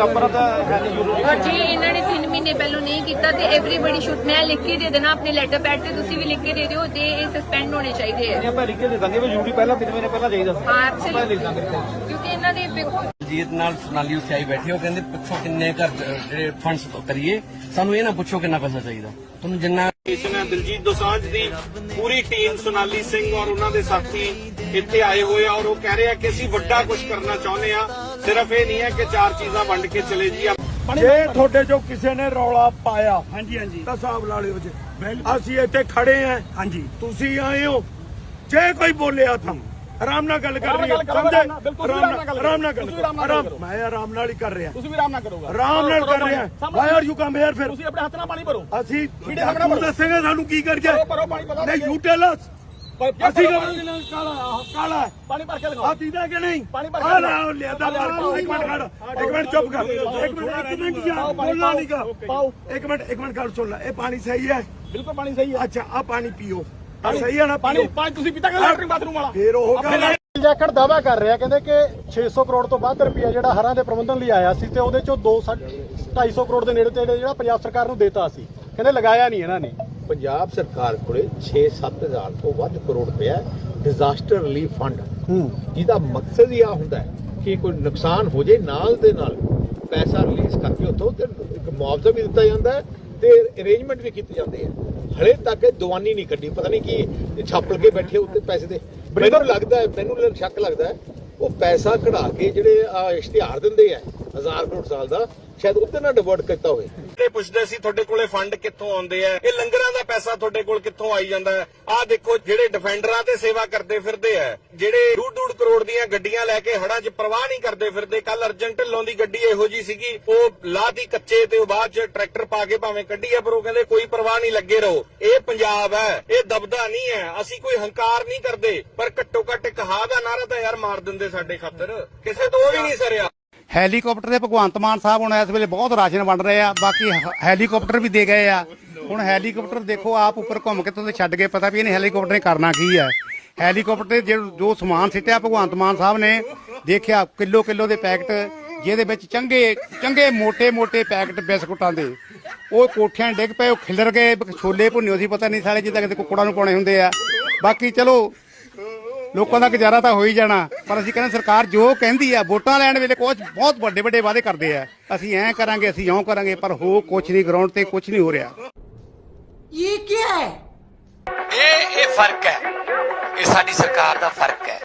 ਔਰ ਜੇ ਇਹਨਾਂ ਨੇ 3 ਮਹੀਨੇ ਪਹਿਲਾਂ ਨਹੀਂ ਕੀਤਾ ਤੇ ਐਵਰੀਬਾਡੀ ਸ਼ੁੱਡ ਮੈਂ ਲਿਖ ਕੇ ਦੇ ਦੇਣਾ ਆਪਣੇ ਲੈਟਰ ਪੈਡ ਤੇ ਤੁਸੀਂ ਵੀ ਲਿਖ ਕੇ ਦੇ ਦਿਓ ਤੇ ਇਹ ਸਸਪੈਂਡ ਹੋਣੇ ਚਾਹੀਦੇ ਆ। ਆਪਾਂ ਲਿਖ ਕੇ ਦੇ ਦਾਂਗੇ ਵੀ ਜ਼ਰੂਰੀ ਪਹਿਲਾਂ ਤਿੰਨ ਮਹੀਨੇ ਪਹਿਲਾਂ ਚਾਹੀਦਾ ਹਾਂ ਆਪਾਂ ਲਿਖ ਦਾਂਗੇ। ਐਬਸੋਲੂਟਲੀ ਕਿਉਂਕਿ ਇਹਨਾਂ ਦੇ ਦੇਖੋ ਜੀਤ ਨਾਲ ਸੋਨਾਲੀ ਉੱਥੇ ਆਈ ਬੈਠੀ ਉਹ ਕਹਿੰਦੇ ਪੁੱਛੋ ਕਿੰਨੇ ਘਰ ਜਿਹੜੇ ਫੰਡਸ ਕਰੀਏ। ਸਾਨੂੰ ਇਹ ਨਾ ਪੁੱਛੋ ਕਿੰਨਾ ਪੈਸਾ ਚਾਹੀਦਾ। ਤੁਹਾਨੂੰ ਜਿੰਨਾ ਸਟੇਸ਼ਨ ਹੈ ਦਿਲਜੀਤ ਦੋਸਾਂਝ ਦੀ ਪੂਰੀ ਟੀਮ ਸੋਨਾਲੀ ਸਿੰਘ ਔਰ ਉਹਨਾਂ ਦੇ ਸਾਥੀ ਇੱਥੇ ਆਏ ਹੋਏ ਆ ਔਰ ਉਹ ਕਹਿ ਰਹੇ ਆ ਕਿ ਅਸੀਂ ਵੱਡਾ ਕੁਝ ਕਰਨਾ ਚਾਹੁੰਦੇ ਆ। ਸਿਰਫ ਇਹ ਨਹੀਂ ਹੈ ਕਿ ਚਾਰ ਚੀਜ਼ਾਂ ਵੰਡ ਕੇ ਚਲੇ ਜੀ ਜੇ ਤੁਹਾਡੇ ਚੋਂ ਕਿਸੇ ਨੇ ਰੌਲਾ ਪਾਇਆ ਹਾਂਜੀ ਹਾਂਜੀ। ਤਾਂ ਹਿਸਾਬ ਲਾ ਲਿਓ ਜੀ। ਅਸੀਂ ਇੱਥੇ ਖੜੇ ਆਂ। ਹਾਂਜੀ। ਤੁਸੀਂ ਆਏ ਹੋ। ਜੇ ਕੋਈ ਬੋਲਿਆ ਤਾਂ ਆਰਾਮ ਨਾਲ ਗੱਲ ਕਰ ਰਹੀ ਹੈ ਸਮਝੇ? ਆਰਾਮ ਨਾਲ ਆਰਾਮ ਨਾਲ ਗੱਲ ਆਰਾਮ ਮੈਂ ਆਰਾਮ ਨਾਲ ਹੀ ਕਰ ਰਿਹਾ। ਤੁਸੀਂ ਵੀ ਆਰਾਮ ਨਾਲ ਕਰੋਗਾ। ਆਰਾਮ ਨਾਲ ਕਰ ਰਿਹਾ। Why are you come here ਫਿਰ? ਤੁਸੀਂ ਆਪਣੇ ਹੱਥ ਨਾਲ ਪਾਣੀ ਭਰੋ। ਅਸੀਂ ਵੀਡੀਓ ਸਾਹਮਣੇ। ਦੱਸੇਗਾ ਸਾਨੂੰ ਕੀ ਕਰ ਭਰੋ। ਨਹੀਂ ਯੂ ਟੈਲ ਅਸ ਅਸੀਂ ਭਰੋ, ਕਹਾਂਗੇ ਕਾਲਾ ਆਹ ਕਾਲਾ ਹੈ। ਪਾਣੀ ਭਰ ਕੇ ਆ ਦਿਖਾਓ ਦੀਦਾ ਕਿ ਨਹੀਂ? ਪਾਣੀ ਭਰ ਕੇ ਆ ਦਿਖਾਓ। ਨਾ ਲਿਆਦਾ ਮਾਰ ਇੱਕ ਮਿੰਟ ਖੜ ਇੱਕ ਮਿੰਟ ਚੁੱਪ ਕਰ। ਇੱਕ ਮਿੰਟ ਇੱਕ ਮਿੰਟ ਯਾਰ ਪਾਣੀ ਬੋਲਣਾ ਪਾਓ। ਨਹੀਂਗਾ ਪਾਓ। ਇੱਕ ਮਿੰਟ ਇੱਕ ਮਿੰਟ ਗੱਲ ਸੁਣ ਲੈ। ਇਹ ਪਾਣੀ ਸਹੀ ਹੈ? ਬਿਲਕੁਲ ਪਾਣੀ ਸਹੀ ਹੈ। ਅੱਛਾ ਆ ਪਾਣੀ ਪੀਓ। ਆ ਸਹੀ ਹੈ ਨਾ? ਪਾਣੀ ਪੀਓ। ਪਾਣੀ ਤੁਸੀਂ ਪੀਤਾ ਕਿ ਲੈਟਰਿੰਗ ਬਾਥਰੂਮ ਵਾਲਾ। ਫੇਰ ਉਹ ਗੱਲ ਹੈ। ਜਾਖੜ ਦਾਵਾ ਕਰ ਰਿਹਾ ਕਹਿੰਦੇ ਕਿ 600 ਕਰੋੜ ਤੋਂ ਵੱਧ ਰੁਪਇਆ ਜਿਹੜਾ ਹਰਾਂ ਦੇ ਪ੍ਰਬੰਧਨ ਲਈ ਆਇਆ ਸੀ ਤੇ ਉਹਦੇ ਚੋਂ 2 250 ਕਰੋੜ ਦੇ ਨੇੜੇ ਤੇੜੇ ਜਿਹੜਾ ਪੰਜਾਬ ਸਰਕਾਰ ਨੂੰ ਦੇਤਾ ਸੀ। ਕਹਿੰਦੇ ਲਗਾਇਆ ਨਹੀਂ ਇਹਨਾਂ ਨੇ। ਪੰਜਾਬ ਸਰਕਾਰ ਕੋਲੇ 6-7 ਹਜ਼ਾਰ ਤੋਂ ਵੱਧ ਕਰੋੜ ਰੁਪਇਆ ਡਿਜ਼ਾਸਟਰ ਰਿਲੀਫ ਫੰਡ ਜਿਹਦਾ ਮਕਸਦ ਹੀ ਆ ਹੁੰਦਾ ਹੈ ਕਿ ਕੋਈ ਨੁਕਸਾਨ ਹੋ ਜੇ ਨਾਲ ਦੇ ਨਾਲ ਪੈਸਾ ਰਿਲੀਜ਼ ਕਰਕੇ ਉੱਥੋਂ ਤੇ ਇੱਕ ਮੁਆਵਜ਼ਾ ਵੀ ਦਿੱਤਾ ਜਾਂਦਾ ਹੈ ਤੇ ਅਰੇਂਜਮੈਂਟ ਵੀ ਕੀਤੇ ਜਾਂਦੇ ਆ। ਹਲੇ ਤੱਕ ਇਹ ਦੀਵਾਨੀ ਨਹੀਂ ਕੱਢੀ ਪਤਾ ਨਹੀਂ ਕੀ ਛਾਪਲ ਕੇ ਬੈਠੇ ਉੱਤੇ ਪੈਸੇ ਦੇ। ਮੈਨੂੰ ਲੱਗਦਾ ਹੈ ਮੈਨੂੰ ਸ਼ੱਕ ਲੱਗਦਾ ਹੈ ਉਹ ਪੈਸਾ ਕਢਾ ਕੇ ਜਿਹੜੇ ਇਸ਼ਤਿਹਾਰ ਦਿੰਦੇ ਆ ਹਜ਼ਾਰ ਕਰੋੜ ਸਾਲ ਦਾ, ਸ਼ਾਇਦ ਉਹਦੇ ਨਾਲ ਡਿਵਰਟ ਕੀਤਾ ਹੋਵੇ। ਤੇ ਪੁੱਛਦੇ ਸੀ, ਤੁਹਾਡੇ ਕੋਲੇ ਫੰਡ ਕਿੱਥੋਂ ਆਉਂਦੇ ਆ? ਇਹ ਲੰਗਰਾਂ ਦਾ ਪੈਸਾ ਤੁਹਾਡੇ ਕੋਲ ਕਿੱਥੋਂ ਆਈ ਜਾਂਦਾ ਆਹ ਦੇਖੋ, ਜਿਹੜੇ ਡਿਫੈਂਡਰਾਂ ਤੇ ਸੇਵਾ ਕਰਦੇ ਫਿਰਦੇ ਆ। ਜਿਹੜੇ ਡੂਢ ਡੂਢ ਕਰੋੜ ਦੀਆਂ ਗੱਡੀਆਂ ਲੈ ਕੇ ਹੜਾਂ 'ਚ ਪ੍ਰਵਾਹ ਨਹੀਂ ਕਰਦੇ ਫਿਰਦੇ ਕੱਲ ਅਰਜਨ ਢਿੱਲੋਂ ਦੀ ਗੱਡੀ ਇਹੋ ਜੀ ਸੀਗੀ, ਉਹ ਲਾਤੀ ਕੱਚੇ ਤੇ ਉਹ ਬਾਅਦ 'ਚ ਟਰੈਕਟਰ ਪਾ ਕੇ ਭਾਵੇਂ ਕੱਢੀ ਆ, ਪਰ ਉਹ ਕਹਿੰਦੇ ਕੋਈ ਪ੍ਰਵਾਹ ਨਹੀਂ, ਲੱਗੇ ਰਹੋ। ਇਹ ਪੰਜਾਬ ਹੈ, ਇਹ ਦਬਦਾ ਨਹੀਂ ਹੈ। ਅਸੀਂ ਕੋਈ ਹੰਕਾਰ ਨਹੀਂ ਕਰਦੇ, ਪਰ ਘੱਟੋ ਘੱਟ ਇੱਕ ਹਾ ਦਾ ਨਾਰਾ ਤਾਂ ਯਾਰ ਮਾਰ ਦਿੰਦੇ ਸਾਡੇ ਖਾਤਰ। ਕਿਸੇ ਤੋਂ ਉਹ ਵੀ ਨਹੀਂ ਸਰਿਆ। ਹੈਲੀਕਾਪਟਰ ਦੇ ਭਗਵੰਤ ਮਾਨ ਸਾਹਿਬ ਹੁਣ ਇਸ ਵੇਲੇ ਬਹੁਤ ਰਾਸ਼ਨ ਵੰਡ ਰਹੇ ਆ, ਬਾਕੀ ਹ- ਹੈਲੀਕਾਪਟਰ ਵੀ ਦੇ ਗਏ ਆ। ਹੁਣ ਹੈਲੀਕਾਪਟਰ ਦੇਖੋ ਆਪ ਉੱਪਰ ਘੁੰਮ ਕੇ ਤੁਹਾਨੂੰ ਛੱਡ ਕੇ ਪਤਾ ਵੀ ਇਹਨੇ ਹੈਲੀਕਾਪਟਰ ਨੇ ਕਰਨਾ ਕੀ ਆ। ਹੈਲੀਕਾਪਟਰ ਤੇ ਜੋ ਸਮਾਨ ਸਿੱਟਿਆ ਭਗਵੰਤ ਮਾਨ ਸਾਹਿਬ ਨੇ, ਦੇਖਿਆ ਕਿਲੋ ਕਿਲੋ ਦੇ ਪੈਕਟ, ਜਿਹਦੇ ਵਿੱਚ ਚੰਗੇ ਚੰਗੇ ਮੋਟੇ ਮੋਟੇ ਪੈਕਟ ਬਿਸਕੁਟਾਂ ਦੇ। ਉਹ ਕੋਠਿਆਂ 'ਚ ਡਿੱਗ ਪਏ, ਉਹ ਖਿਲਰ ਗਏ, ਛੋਲੇ ਭੁੰਨੇ ਸੀ, ਪਤਾ ਨਹੀਂ ਸਾਲੇ ਜਿੱਦਾਂ ਕਿਤੇ ਕੁੱਕੜਾਂ ਨੂੰ ਪਾਉਣੇ ਹੁੰਦੇ ਆ। ਬਾਕੀ ਚਲੋ ਲੋਕਾਂ ਦਾ ਗੁਜ਼ਾਰਾ ਤਾਂ ਹੋ ਹੀ ਜਾਣਾ ਪਰ ਅਸੀਂ ਕਹਿੰਦੇ ਸਰਕਾਰ ਜੋ ਕਹਿੰਦੀ ਆ ਵੋਟਾਂ ਲੈਣ ਵੇਲੇ ਕੁਝ ਬਹੁਤ ਵੱਡੇ ਵੱਡੇ ਵਾਅਦੇ ਕਰਦੇ ਆ। ਅਸੀਂ ਐਂ ਕਰਾਂਗੇ ਅਸੀਂ ਇਉਂ ਕਰਾਂਗੇ ਪਰ ਹੋ ਕੁਝ ਨਹੀਂ ਗਰਾਊਂਡ ਤੇ ਕੁਝ ਨਹੀਂ ਹੋ ਰਿਹਾ। ਇਹ ਇਹ ਫ਼ਰਕ ਹੈ। ਇਹ ਸਾਡੀ ਸਰਕਾਰ ਦਾ ਫ਼ਰਕ ਹੈ।